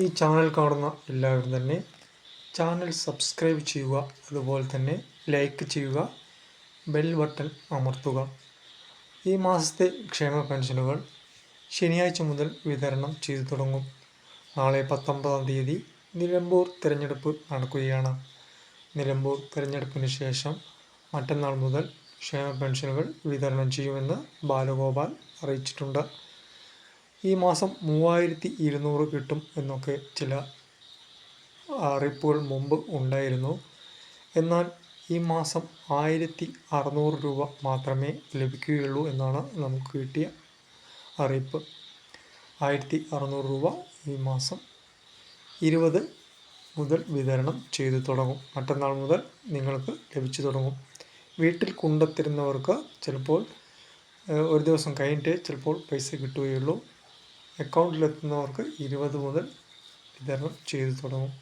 ഈ ചാനൽ കാണുന്ന എല്ലാവരും തന്നെ ചാനൽ സബ്സ്ക്രൈബ് ചെയ്യുക അതുപോലെ തന്നെ ലൈക്ക് ചെയ്യുക ബെൽ ബട്ടൺ അമർത്തുക. ഈ മാസത്തെ ക്ഷേമ പെൻഷനുകൾ ശനിയാഴ്ച മുതൽ വിതരണം ചെയ്തു തുടങ്ങും. നാളെ പത്തൊമ്പതാം തീയതി നിലമ്പൂർ തിരഞ്ഞെടുപ്പ് നടക്കുകയാണ്. നിലമ്പൂർ തിരഞ്ഞെടുപ്പിന് ശേഷം മറ്റന്നാൾ മുതൽ ക്ഷേമ പെൻഷനുകൾ വിതരണം ചെയ്യുമെന്ന് ബാലഗോപാൽ അറിയിച്ചിട്ടുണ്ട്. ഈ മാസം മൂവായിരത്തി ഇരുന്നൂറ് കിട്ടും എന്നൊക്കെ ചില അറിയിപ്പുകൾ മുമ്പ് ഉണ്ടായിരുന്നു. എന്നാൽ ഈ മാസം ആയിരത്തി അറുന്നൂറ് രൂപ മാത്രമേ ലഭിക്കുകയുള്ളൂ എന്നാണ് നമുക്ക് കിട്ടിയ അറിയിപ്പ്. ആയിരത്തി അറുന്നൂറ് രൂപ ഈ മാസം ഇരുപത് മുതൽ വിതരണം ചെയ്തു തുടങ്ങും. മറ്റന്നാൾ മുതൽ നിങ്ങൾക്ക് ലഭിച്ചു തുടങ്ങും. വീട്ടിൽ കൊണ്ടെത്തിരുന്നവർക്ക് ചിലപ്പോൾ ഒരു ദിവസം കഴിഞ്ഞിട്ട് ചിലപ്പോൾ പൈസ കിട്ടുകയുള്ളൂ. അക്കൗണ്ടിലെത്തുന്നവർക്ക് ഇരുപത് മുതൽ വിതരണം ചെയ്തു തുടങ്ങും.